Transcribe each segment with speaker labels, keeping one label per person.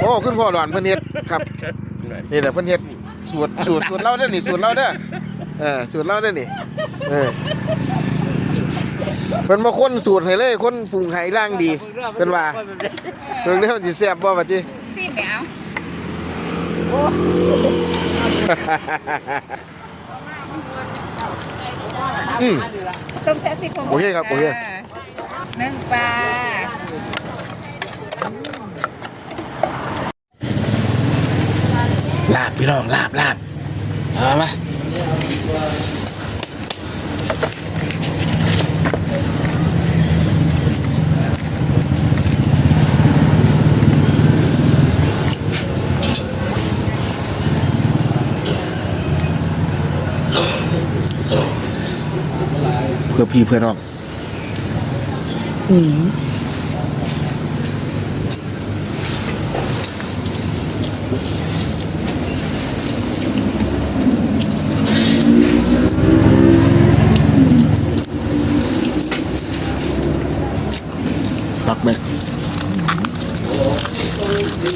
Speaker 1: โอ้คุณพ่อหลอนเพิ่นเฮ็ดครับนี่แหละเพิ่นเฮ็ดสูตรสูตรสูตรเราเด้อนี่สูตรเราเด้อเออสูตรเราเด้อนี่เออเพิ่นมาคนสูตรให้เลยคนปรุงให้ร่างดีเพิ่นว่าเพิ่นเด้อมันสิแซ่บบ่บัดนี้
Speaker 2: ซีแมว
Speaker 1: อืม
Speaker 2: ต้มแซ่บซี่โครง
Speaker 1: โอเคครับโอเค
Speaker 2: นึ่งปลา
Speaker 1: ลาบพี่น้องลาบลาบเอามาเพื่อพี่เพื่อน้องรัก
Speaker 3: เอ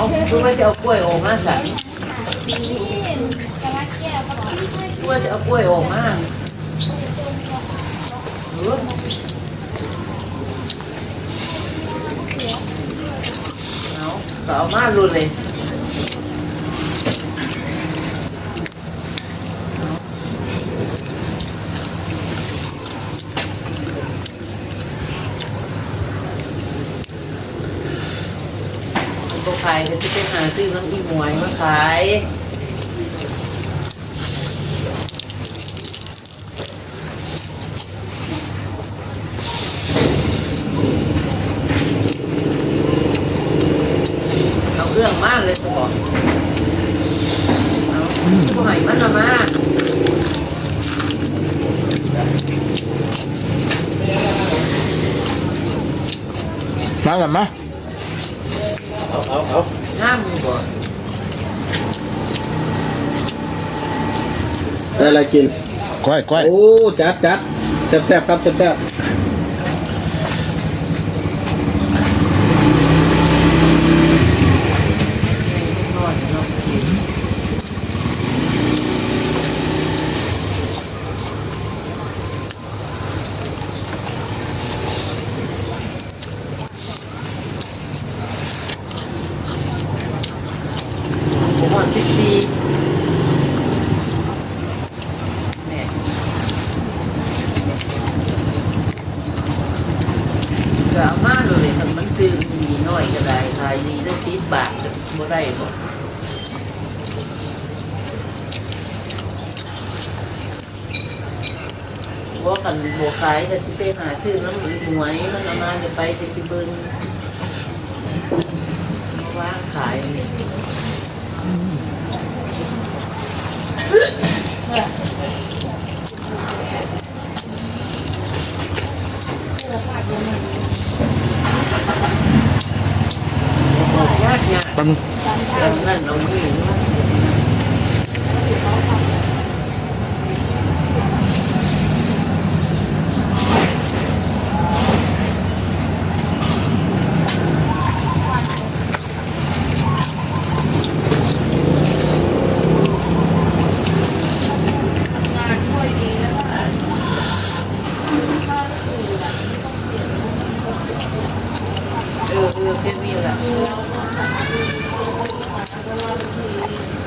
Speaker 3: าคือว่าจะเอากล้วยออกมาสักว่าจะเอากล้วยออกมาเออเอาเอามาลุ้นเลยก็ขายก็จะไป หาซื้อน้ำอีหมวยมาขายเอาเครื่องมากเลยสมองเอาผู้ใหม่มันเอามา
Speaker 1: มากันมา
Speaker 3: ห้ามมึงบ่
Speaker 4: ได้อะไรกิน
Speaker 1: ก้อยก้อย
Speaker 4: โอ้จัดจัดแซ่บแซ่บครับแซ่บแซ่บ
Speaker 3: นอนเนาะผมว่าสิบสี่เนี่ยก็เอามาเลยทำมันตึงมีน้อยก็ได้ขายมีได้สิบบาทก็ บ่ได้บ่ว่ากันบัวขายแต่ที่ไปหาซื้อน้ำมันหวยมันเอามาจะไปจะไปเบิ้งว่างขายนี่ากยาก
Speaker 1: ปัน
Speaker 3: แล้วนั่น เราไม่เห็นว่าเออเออแค่นี้แหละนะ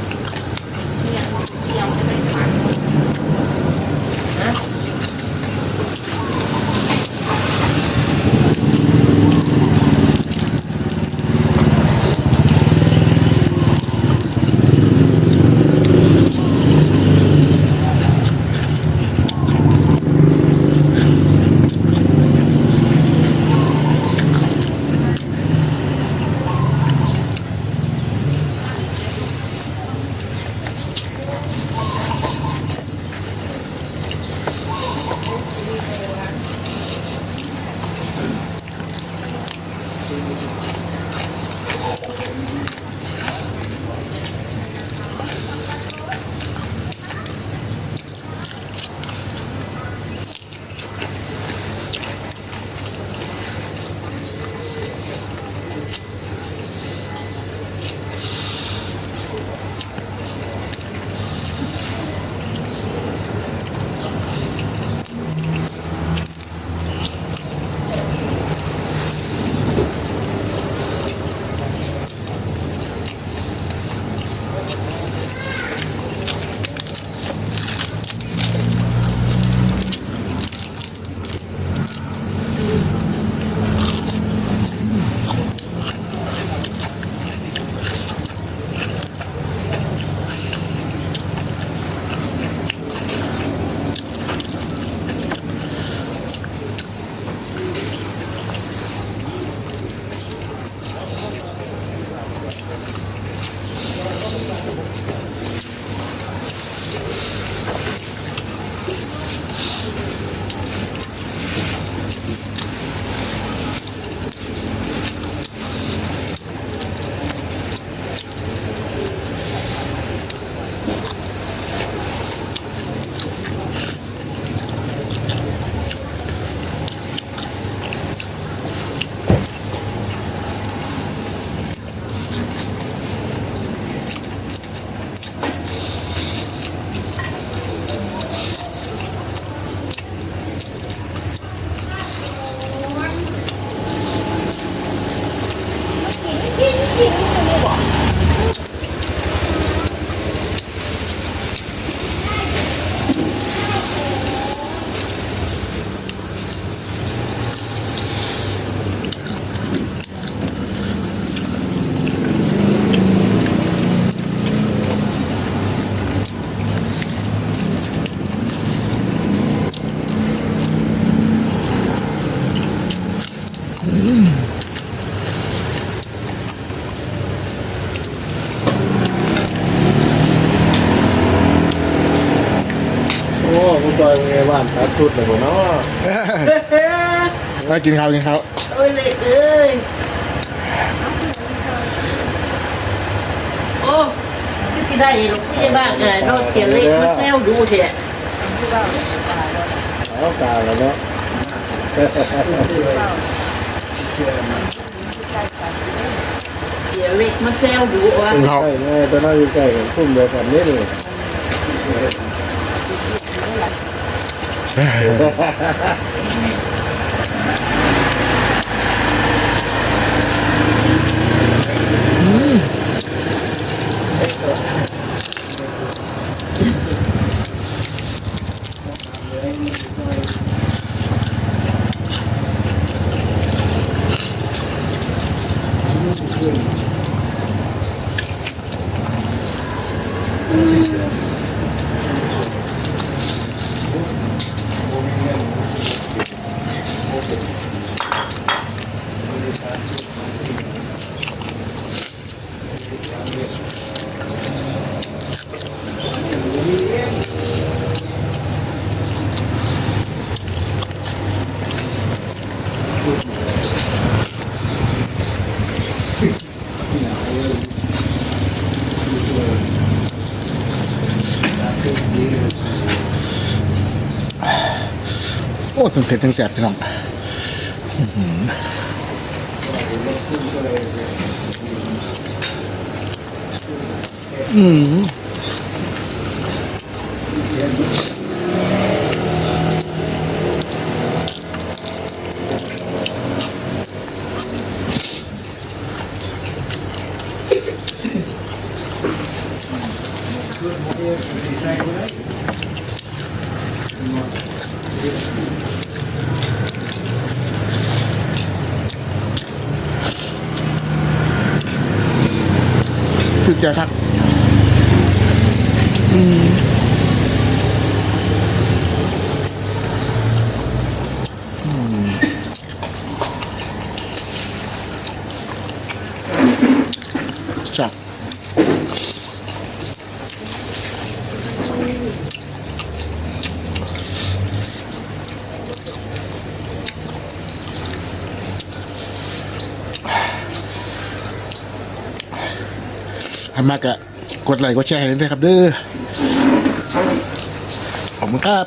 Speaker 1: 天
Speaker 4: 津不理我 อ้คุณจอยเป็นไงบ้านตัดสุดเลยผมเนาะ
Speaker 1: มากินข้าวกินข้าว
Speaker 3: เอ้ยเลยเอ้ยโอ้ที่สิได้ลูกพี่บ้านกันเราเสียเล็กมาแซวดูเถอะ
Speaker 4: เอาตาแล้วเนาะ
Speaker 3: เสียเล็กมาแซวดูว่า
Speaker 1: กินข้าว
Speaker 4: ใช่แม่ตอนนั้นอยู่ใกล้กันพุ่มเดียวกันนี่เลย
Speaker 1: 唉哈哈哈哈 อ้ถึงเผ็ดถึงแสบพี่น้องอื้อหืออืม ถึกใจครับอืมอืมจัด ทำมากะกดไลค์กดแชร์ให้ด้วยครับเด้อขอบคุณครับ